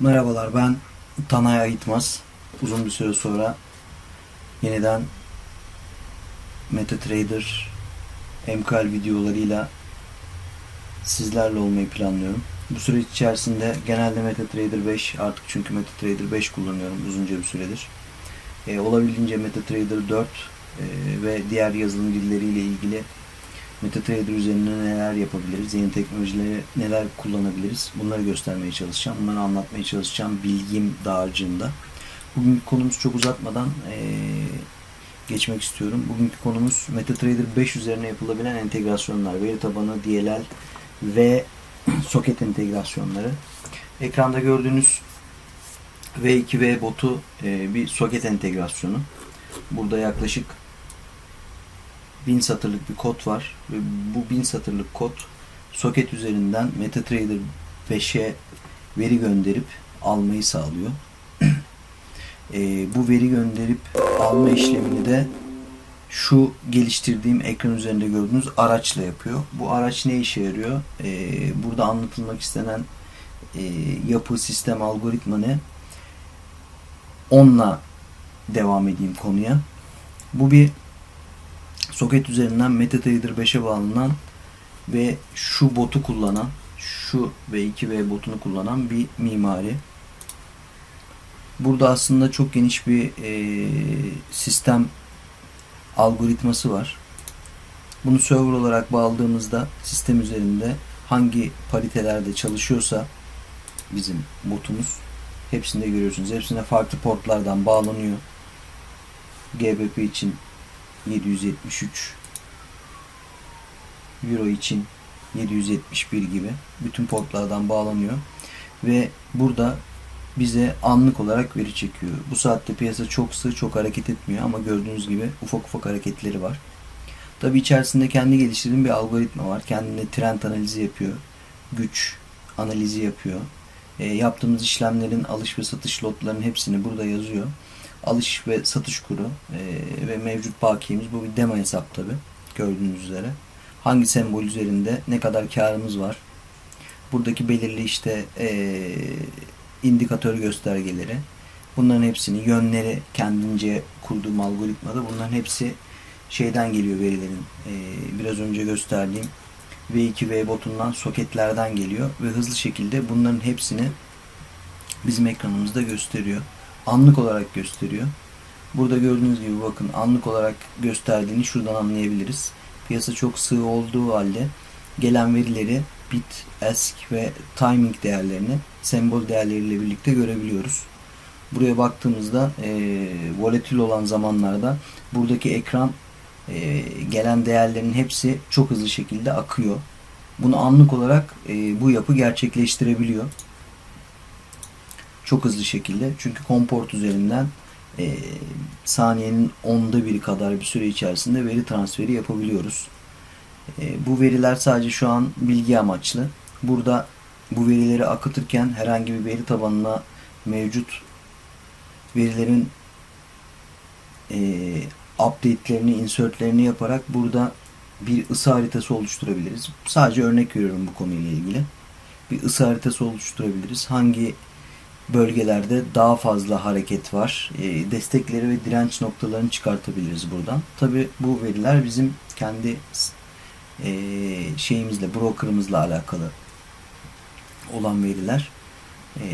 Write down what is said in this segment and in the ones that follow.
Merhabalar ben Tanay Ayıtmaz. Uzun bir süre sonra yeniden MetaTrader MKL videolarıyla sizlerle olmayı planlıyorum. Bu süreç içerisinde genelde MetaTrader 5 artık çünkü MetaTrader 5 kullanıyorum uzunca bir süredir. E, olabildiğince MetaTrader 4 e, ve diğer yazılım dilleriyle ilgili MetaTrader üzerinde neler yapabiliriz, yeni teknolojileri neler kullanabiliriz bunları göstermeye çalışacağım. Bunları anlatmaya çalışacağım bilgim dağarcığında. Bugünkü konumuz çok uzatmadan eee, geçmek istiyorum. Bugünkü konumuz MetaTrader 5 üzerine yapılabilen entegrasyonlar, veri tabanı, DLL ve soket entegrasyonları. Ekranda gördüğünüz V2V botu eee, bir soket entegrasyonu. Burada yaklaşık 1000 satırlık bir kod var ve bu 1000 satırlık kod soket üzerinden MetaTrader 5'e veri gönderip almayı sağlıyor. Eee, bu veri gönderip alma işlemini de şu geliştirdiğim ekran üzerinde gördüğünüz araçla yapıyor. Bu araç ne işe yarıyor? Eee, burada anlatılmak istenen eee, yapı, sistem, algoritma ne? Onunla devam edeyim konuya. Bu bir soket üzerinden MetaTrader 5'e bağlanan ve şu botu kullanan, şu V2V botunu kullanan bir mimari. Burada aslında çok geniş bir e, sistem algoritması var. Bunu server olarak bağladığımızda sistem üzerinde hangi paritelerde çalışıyorsa bizim botumuz hepsinde görüyorsunuz. Hepsine farklı portlardan bağlanıyor. GBP için 773 Euro için 771 gibi bütün portlardan bağlanıyor ve burada bize anlık olarak veri çekiyor. Bu saatte piyasa çok sığ, çok hareket etmiyor ama gördüğünüz gibi ufak ufak hareketleri var. Tabi içerisinde kendi geliştirdiğim bir algoritma var. Kendine trend analizi yapıyor. Güç analizi yapıyor. E, yaptığımız işlemlerin alış ve satış lotlarının hepsini burada yazıyor. Alış ve satış kuru e, ve mevcut bakiyemiz bu bir demo hesap tabi gördüğünüz üzere. Hangi sembol üzerinde ne kadar karımız var. Buradaki belirli işte e, indikatör göstergeleri. Bunların hepsini yönleri kendince kurduğum algoritmada bunların hepsi şeyden geliyor verilerin. E, biraz önce gösterdiğim V2V botundan soketlerden geliyor ve hızlı şekilde bunların hepsini bizim ekranımızda gösteriyor. Anlık olarak gösteriyor. Burada gördüğünüz gibi bakın anlık olarak gösterdiğini şuradan anlayabiliriz. Piyasa çok sığ olduğu halde gelen verileri bit, ask ve timing değerlerini sembol değerleriyle birlikte görebiliyoruz. Buraya baktığımızda e, volatil olan zamanlarda buradaki ekran e, gelen değerlerin hepsi çok hızlı şekilde akıyor. Bunu anlık olarak e, bu yapı gerçekleştirebiliyor. Çok hızlı şekilde. Çünkü komport üzerinden e, saniyenin onda biri kadar bir süre içerisinde veri transferi yapabiliyoruz. E, bu veriler sadece şu an bilgi amaçlı. Burada bu verileri akıtırken herhangi bir veri tabanına mevcut verilerin e, update'lerini, insertlerini yaparak burada bir ısı haritası oluşturabiliriz. Sadece örnek veriyorum bu konuyla ilgili. Bir ısı haritası oluşturabiliriz. Hangi bölgelerde daha fazla hareket var. E, destekleri ve direnç noktalarını çıkartabiliriz buradan. Tabi bu veriler bizim kendi e, şeyimizle, brokerımızla alakalı olan veriler. E,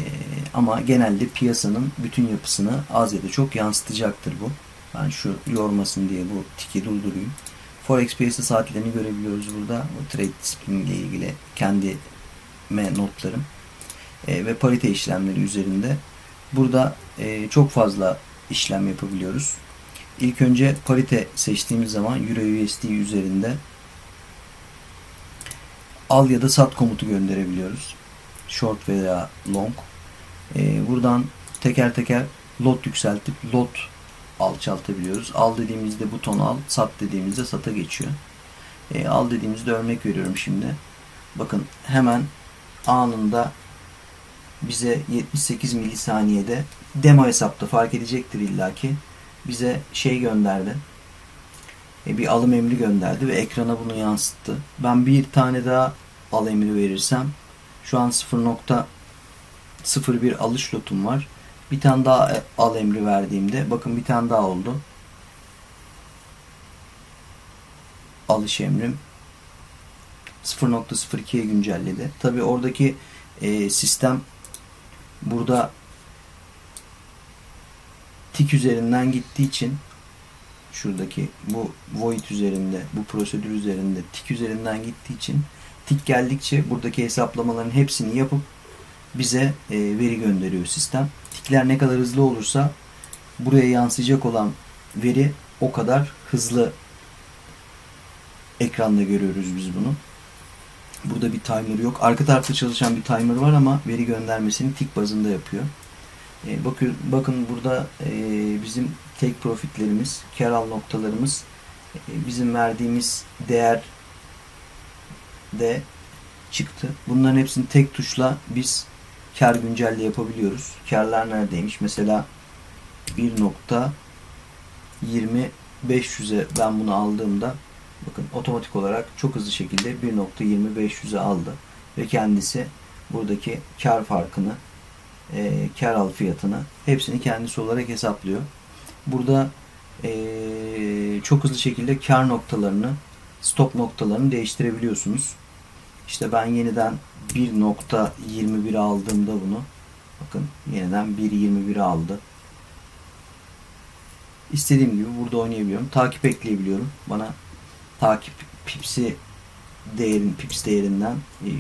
ama genelde piyasanın bütün yapısını az ya da çok yansıtacaktır bu. Ben şu yormasın diye bu tiki durdurayım. Forex piyasa saatlerini görebiliyoruz burada. O trade disiplini ile ilgili kendi notlarım e, ve parite işlemleri üzerinde. Burada e, çok fazla işlem yapabiliyoruz. İlk önce parite seçtiğimiz zaman Euro USD üzerinde al ya da sat komutu gönderebiliyoruz. Short veya long. E, buradan teker teker lot yükseltip lot alçaltabiliyoruz. Al dediğimizde buton al, sat dediğimizde sata geçiyor. E, al dediğimizde örnek veriyorum şimdi. Bakın hemen anında bize 78 milisaniyede demo hesapta fark edecektir illaki bize şey gönderdi. E, bir alım emri gönderdi ve ekrana bunu yansıttı. Ben bir tane daha al emri verirsem şu an 01 alış lotum var. Bir tane daha e, al emri verdiğimde bakın bir tane daha oldu. Alış emrim 0.02'ye güncelledi. Tabi oradaki e, sistem burada tik üzerinden gittiği için şuradaki bu void üzerinde bu prosedür üzerinde tik üzerinden gittiği için tik geldikçe buradaki hesaplamaların hepsini yapıp bize e, veri gönderiyor sistem. Tikler ne kadar hızlı olursa buraya yansıyacak olan veri o kadar hızlı ekranda görüyoruz biz bunu. Burada bir timer yok. Arka tarafta çalışan bir timer var ama veri göndermesini tik bazında yapıyor. E, bakın, bakın burada e, bizim tek profitlerimiz, kar al noktalarımız e, bizim verdiğimiz değer de çıktı. Bunların hepsini tek tuşla biz kar güncelli yapabiliyoruz. Karlar neredeymiş? Mesela 1.20500'e ben bunu aldığımda bakın otomatik olarak çok hızlı şekilde 1.20500'e aldı ve kendisi buradaki kar farkını e, kar al fiyatını hepsini kendisi olarak hesaplıyor. Burada e, çok hızlı şekilde kar noktalarını stop noktalarını değiştirebiliyorsunuz. İşte ben yeniden 1.21 aldığımda bunu bakın yeniden 1.21 aldı. İstediğim gibi burada oynayabiliyorum. Takip ekleyebiliyorum. Bana takip pipsi değerin pips değerinden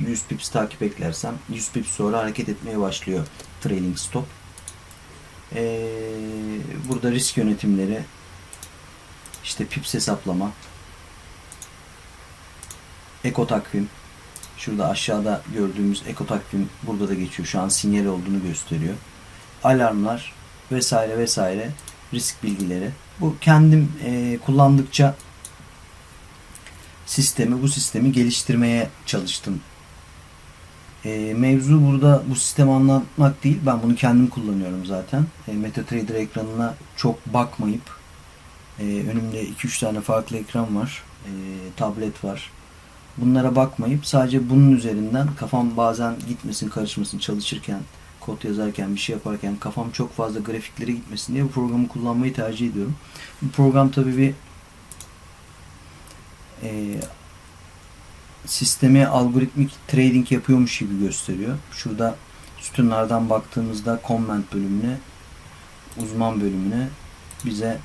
100 pips takip eklersem 100 pips sonra hareket etmeye başlıyor trailing stop. Ee, burada risk yönetimleri işte pips hesaplama eko takvim şurada aşağıda gördüğümüz eko takvim burada da geçiyor. Şu an sinyal olduğunu gösteriyor. Alarmlar vesaire vesaire risk bilgileri. Bu kendim e, kullandıkça sistemi, bu sistemi geliştirmeye çalıştım. E, mevzu burada bu sistemi anlatmak değil. Ben bunu kendim kullanıyorum zaten. E, MetaTrader ekranına çok bakmayıp e, önümde 2-3 tane farklı ekran var. E, tablet var. Bunlara bakmayıp sadece bunun üzerinden kafam bazen gitmesin, karışmasın çalışırken, kod yazarken, bir şey yaparken kafam çok fazla grafiklere gitmesin diye bu programı kullanmayı tercih ediyorum. Bu program tabii bir e, sistemi algoritmik trading yapıyormuş gibi gösteriyor. Şurada sütunlardan baktığımızda comment bölümüne, uzman bölümüne bize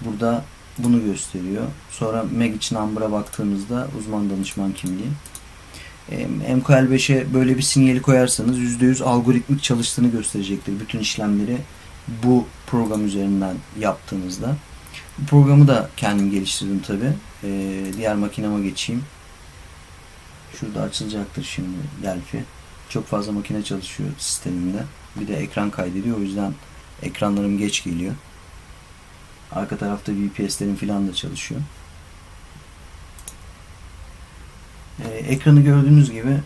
burada bunu gösteriyor. Sonra Magic Number'a baktığımızda uzman danışman kimliği. E, MQL5'e böyle bir sinyali koyarsanız %100 algoritmik çalıştığını gösterecektir. Bütün işlemleri bu program üzerinden yaptığınızda. Programı da kendim geliştirdim tabi. Ee, diğer makinama geçeyim. Şurada açılacaktır şimdi Delphi. Çok fazla makine çalışıyor sistemimde. Bir de ekran kaydediyor. O yüzden ekranlarım geç geliyor. Arka tarafta VPS'lerim falan da çalışıyor. Ee, ekranı gördüğünüz gibi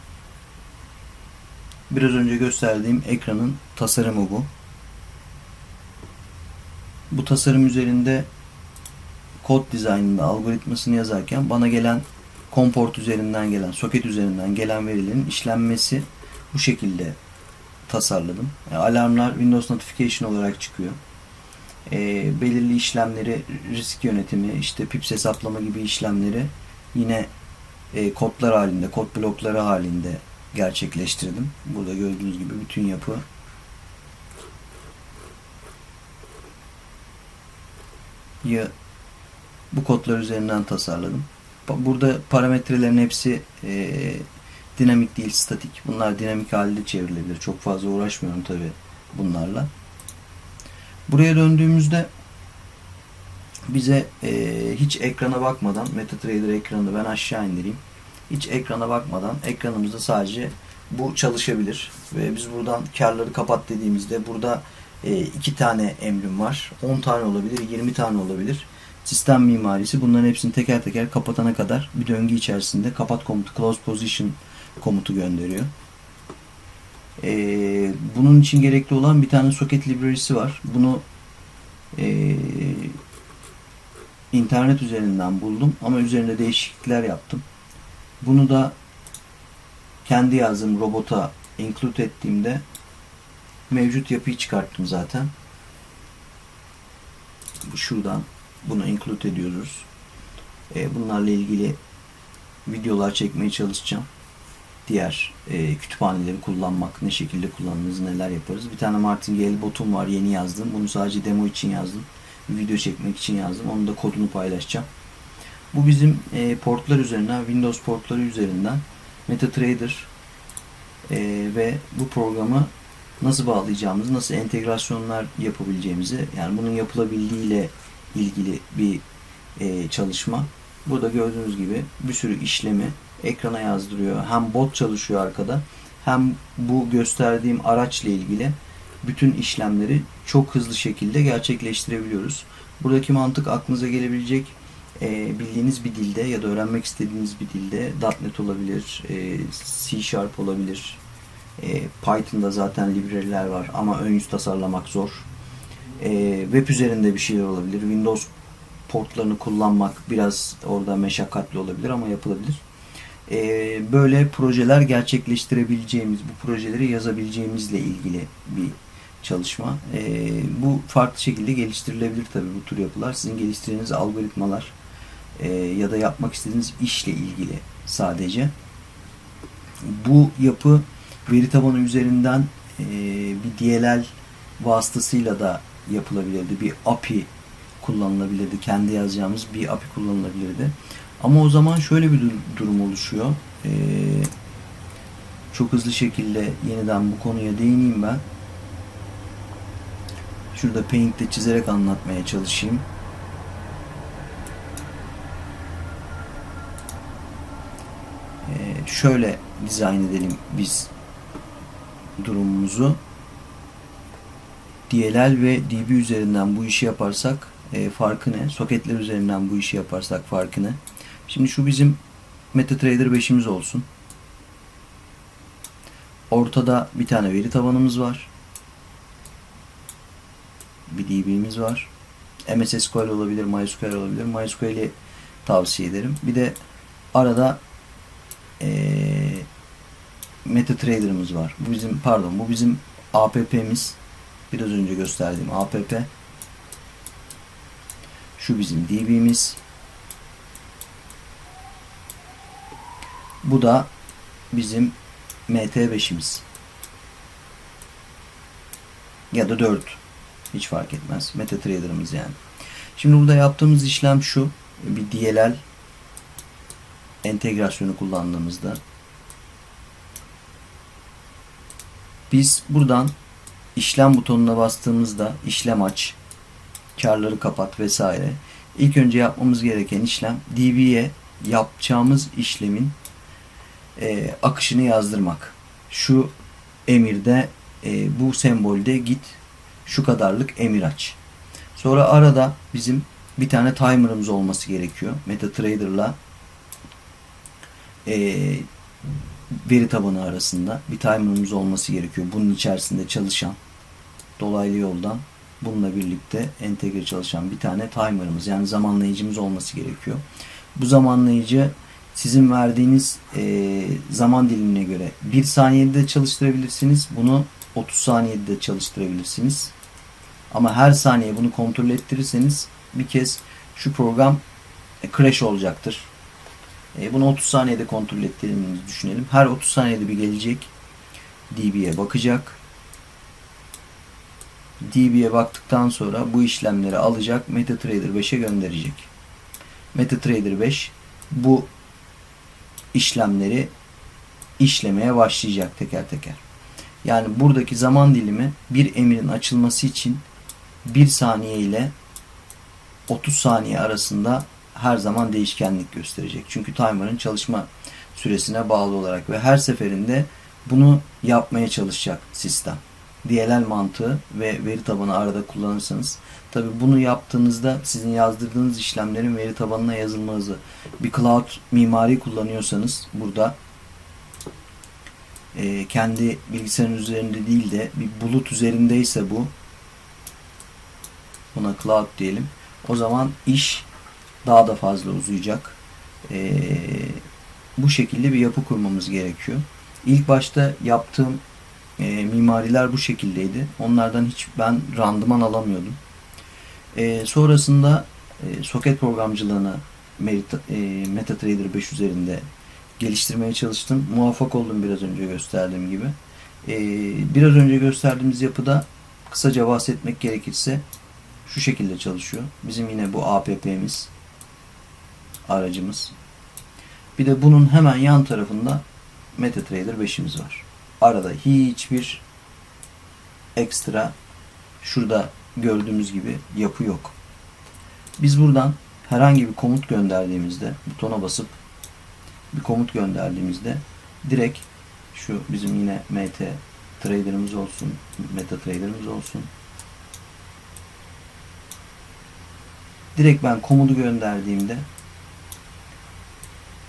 biraz önce gösterdiğim ekranın tasarımı bu. Bu tasarım üzerinde kod dizaynında algoritmasını yazarken bana gelen komport üzerinden gelen, soket üzerinden gelen verilerin işlenmesi bu şekilde tasarladım. E, alarmlar Windows Notification olarak çıkıyor. E, belirli işlemleri, risk yönetimi, işte pips hesaplama gibi işlemleri yine e, kodlar halinde, kod blokları halinde gerçekleştirdim. Burada gördüğünüz gibi bütün yapı ya bu kodlar üzerinden tasarladım. Burada parametrelerin hepsi e, dinamik değil, statik. Bunlar dinamik halde çevrilebilir. Çok fazla uğraşmıyorum tabi bunlarla. Buraya döndüğümüzde bize e, hiç ekrana bakmadan MetaTrader ekranını ben aşağı indireyim. Hiç ekrana bakmadan ekranımızda sadece bu çalışabilir. Ve biz buradan karları kapat dediğimizde burada e, iki tane emrim var. 10 tane olabilir, 20 tane olabilir sistem mimarisi bunların hepsini teker teker kapatana kadar bir döngü içerisinde kapat komutu, close position komutu gönderiyor. Ee, bunun için gerekli olan bir tane socket library'si var. Bunu e, internet üzerinden buldum ama üzerinde değişiklikler yaptım. Bunu da kendi yazdığım robota include ettiğimde mevcut yapıyı çıkarttım zaten. Bu Şuradan bunu include ediyoruz. E, bunlarla ilgili videolar çekmeye çalışacağım. Diğer e, kütüphaneleri kullanmak, ne şekilde kullanırız, neler yaparız. Bir tane Martingale botum var, yeni yazdım. Bunu sadece demo için yazdım. Video çekmek için yazdım. Onun da kodunu paylaşacağım. Bu bizim e, portlar üzerinden, Windows portları üzerinden MetaTrader e, ve bu programı nasıl bağlayacağımızı, nasıl entegrasyonlar yapabileceğimizi, yani bunun yapılabildiğiyle ilgili bir e, çalışma. Burada gördüğünüz gibi bir sürü işlemi ekrana yazdırıyor. Hem bot çalışıyor arkada, hem bu gösterdiğim araçla ilgili bütün işlemleri çok hızlı şekilde gerçekleştirebiliyoruz. Buradaki mantık aklınıza gelebilecek e, bildiğiniz bir dilde ya da öğrenmek istediğiniz bir dilde .NET olabilir, e, C Sharp olabilir, e, Python'da zaten library'ler var ama ön yüz tasarlamak zor. E, web üzerinde bir şeyler olabilir. Windows portlarını kullanmak biraz orada meşakkatli olabilir ama yapılabilir. E, böyle projeler gerçekleştirebileceğimiz, bu projeleri yazabileceğimizle ilgili bir çalışma. E, bu farklı şekilde geliştirilebilir tabii bu tür yapılar. Sizin geliştirdiğiniz algoritmalar e, ya da yapmak istediğiniz işle ilgili sadece. Bu yapı veri tabanı üzerinden e, bir DLL vasıtasıyla da yapılabilirdi. Bir API kullanılabilirdi. Kendi yazacağımız bir API kullanılabilirdi. Ama o zaman şöyle bir durum oluşuyor. E, çok hızlı şekilde yeniden bu konuya değineyim ben. Şurada Paint'te çizerek anlatmaya çalışayım. Ee, şöyle dizayn edelim biz durumumuzu. DLL ve DB üzerinden bu işi yaparsak e, farkı ne? Soketler üzerinden bu işi yaparsak farkı ne? Şimdi şu bizim MetaTrader 5'imiz olsun. Ortada bir tane veri tabanımız var. Bir DB'miz var. MS SQL olabilir, MySQL olabilir. MySQL'i tavsiye ederim. Bir de arada ee, MetaTrader'ımız var. Bu bizim pardon bu bizim APP'miz. Biraz önce gösterdiğim APP. Şu bizim DB'miz. Bu da bizim MT5'imiz. Ya da 4. Hiç fark etmez. MetaTrader'ımız yani. Şimdi burada yaptığımız işlem şu. Bir DLL entegrasyonu kullandığımızda biz buradan işlem butonuna bastığımızda işlem aç, karları kapat vesaire. İlk önce yapmamız gereken işlem DB'ye yapacağımız işlemin e, akışını yazdırmak. Şu emirde e, bu sembolde git şu kadarlık emir aç. Sonra arada bizim bir tane timer'ımız olması gerekiyor. MetaTrader'la e, veri tabanı arasında bir timer'ımız olması gerekiyor. Bunun içerisinde çalışan dolaylı yoldan bununla birlikte entegre çalışan bir tane timer'ımız yani zamanlayıcımız olması gerekiyor. Bu zamanlayıcı sizin verdiğiniz e, zaman dilimine göre 1 saniyede de çalıştırabilirsiniz. Bunu 30 saniyede de çalıştırabilirsiniz. Ama her saniye bunu kontrol ettirirseniz bir kez şu program e, crash olacaktır. E, bunu 30 saniyede kontrol ettiğimizi düşünelim. Her 30 saniyede bir gelecek. DB'ye bakacak. DB'ye baktıktan sonra bu işlemleri alacak. MetaTrader 5'e gönderecek. MetaTrader 5 bu işlemleri işlemeye başlayacak teker teker. Yani buradaki zaman dilimi bir emirin açılması için 1 saniye ile 30 saniye arasında her zaman değişkenlik gösterecek. Çünkü timer'ın çalışma süresine bağlı olarak ve her seferinde bunu yapmaya çalışacak sistem. DLL mantığı ve veri tabanı arada kullanırsanız tabi bunu yaptığınızda sizin yazdırdığınız işlemlerin veri tabanına yazılması bir cloud mimari kullanıyorsanız burada e, kendi bilgisayarın üzerinde değil de bir bulut üzerindeyse bu buna cloud diyelim o zaman iş daha da fazla uzayacak. Ee, bu şekilde bir yapı kurmamız gerekiyor. İlk başta yaptığım e, mimariler bu şekildeydi. Onlardan hiç ben randıman alamıyordum. E, sonrasında e, soket programcılığını Merita- e, MetaTrader 5 üzerinde geliştirmeye çalıştım. Muvaffak oldum biraz önce gösterdiğim gibi. E, biraz önce gösterdiğimiz yapıda kısaca bahsetmek gerekirse şu şekilde çalışıyor. Bizim yine bu APP'miz aracımız. Bir de bunun hemen yan tarafında MetaTrader 5'imiz var. Arada hiçbir ekstra şurada gördüğümüz gibi yapı yok. Biz buradan herhangi bir komut gönderdiğimizde butona basıp bir komut gönderdiğimizde direkt şu bizim yine MT trader'ımız olsun, meta trader'ımız olsun. Direkt ben komutu gönderdiğimde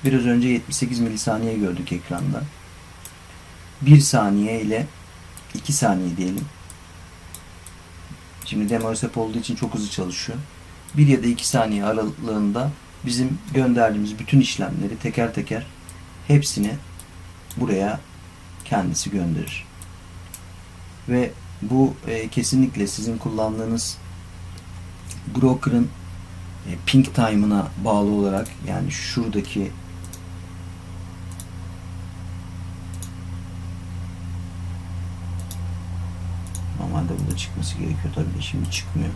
biraz önce 78 milisaniye gördük ekranda. 1 saniye ile 2 saniye diyelim. Şimdi demo hesap olduğu için çok hızlı çalışıyor. 1 ya da 2 saniye aralığında bizim gönderdiğimiz bütün işlemleri teker teker hepsini buraya kendisi gönderir. Ve bu e, kesinlikle sizin kullandığınız broker'ın e, ping time'ına bağlı olarak yani şuradaki burada çıkması gerekiyor tabii de şimdi çıkmıyor.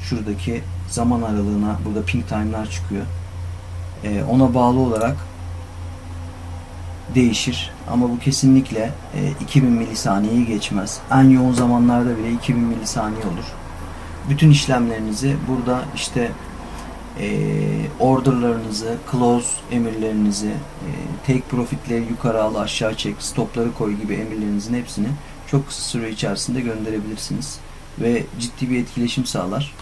Şuradaki zaman aralığına burada ping time'lar çıkıyor. E, ona bağlı olarak değişir. Ama bu kesinlikle e, 2000 milisaniyeyi geçmez. En yoğun zamanlarda bile 2000 milisaniye olur. Bütün işlemlerinizi burada işte e, orderlarınızı, close emirlerinizi, e, take profitleri yukarı al, aşağı çek, stopları koy gibi emirlerinizin hepsini çok kısa süre içerisinde gönderebilirsiniz. Ve ciddi bir etkileşim sağlar.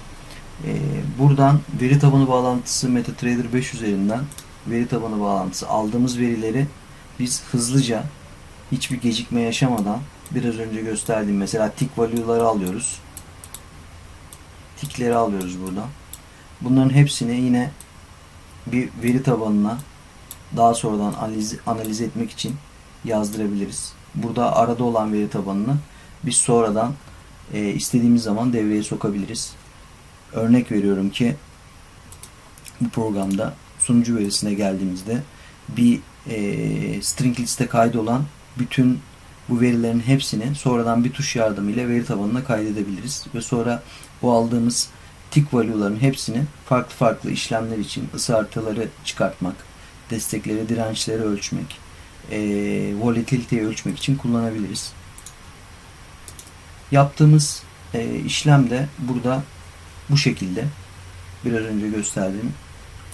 E, buradan veri tabanı bağlantısı MetaTrader 5 üzerinden veri tabanı bağlantısı aldığımız verileri biz hızlıca hiçbir gecikme yaşamadan biraz önce gösterdiğim mesela tick value'ları alıyoruz. Tickleri alıyoruz buradan. Bunların hepsini yine bir veri tabanına daha sonradan analiz, analiz etmek için yazdırabiliriz. Burada arada olan veri tabanını biz sonradan e, istediğimiz zaman devreye sokabiliriz. Örnek veriyorum ki bu programda sunucu verisine geldiğimizde bir e, string liste kaydolan bütün bu verilerin hepsini sonradan bir tuş yardımıyla veri tabanına kaydedebiliriz. Ve sonra bu aldığımız tick value'ların hepsini farklı farklı işlemler için ısı haritaları çıkartmak, destekleri, dirençleri ölçmek, e, volatiliteyi ölçmek için kullanabiliriz. Yaptığımız e, işlem de burada bu şekilde. Biraz önce gösterdiğim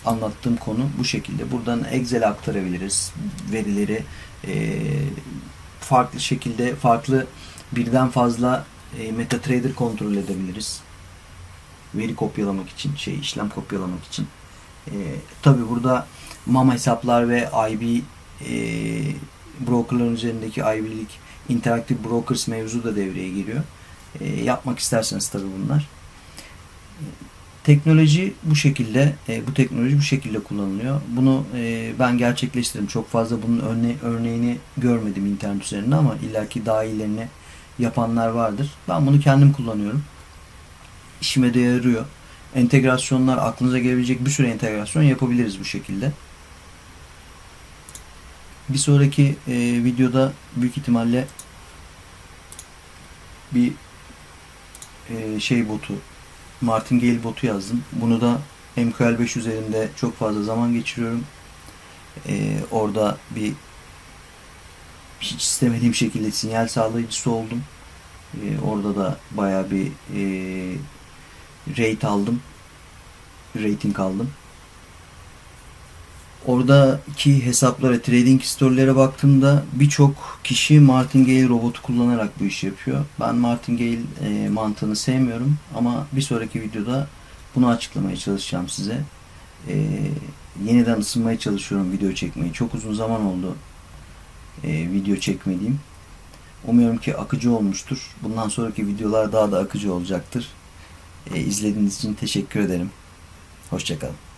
anlattığım konu bu şekilde. Buradan Excel'e aktarabiliriz verileri e, farklı şekilde farklı birden fazla e, MetaTrader kontrol edebiliriz. Veri kopyalamak için, şey işlem kopyalamak için. E, Tabi burada MAM hesaplar ve IB e, brokerların üzerindeki IB'lik Interactive Brokers mevzu da devreye giriyor. E, yapmak isterseniz tabi bunlar. Teknoloji bu şekilde, e, bu teknoloji bu şekilde kullanılıyor. Bunu e, ben gerçekleştirdim. Çok fazla bunun örne örneğini görmedim internet üzerinde ama illaki daha iyilerini yapanlar vardır. Ben bunu kendim kullanıyorum. İşime de yarıyor. Entegrasyonlar, aklınıza gelebilecek bir sürü entegrasyon yapabiliriz bu şekilde. Bir sonraki e, videoda büyük ihtimalle bir e, şey botu Martingale botu yazdım. Bunu da MQL5 üzerinde çok fazla zaman geçiriyorum. Ee, orada bir hiç istemediğim şekilde sinyal sağlayıcısı oldum. Ee, orada da baya bir e, rate aldım. Rating aldım. Oradaki hesaplara, trading storylere baktığımda birçok kişi Martingale robotu kullanarak bu işi yapıyor. Ben Martingale e, mantığını sevmiyorum ama bir sonraki videoda bunu açıklamaya çalışacağım size. E, yeniden ısınmaya çalışıyorum video çekmeyi. Çok uzun zaman oldu e, video çekmediğim. Umuyorum ki akıcı olmuştur. Bundan sonraki videolar daha da akıcı olacaktır. E, izlediğiniz için teşekkür ederim. Hoşçakalın.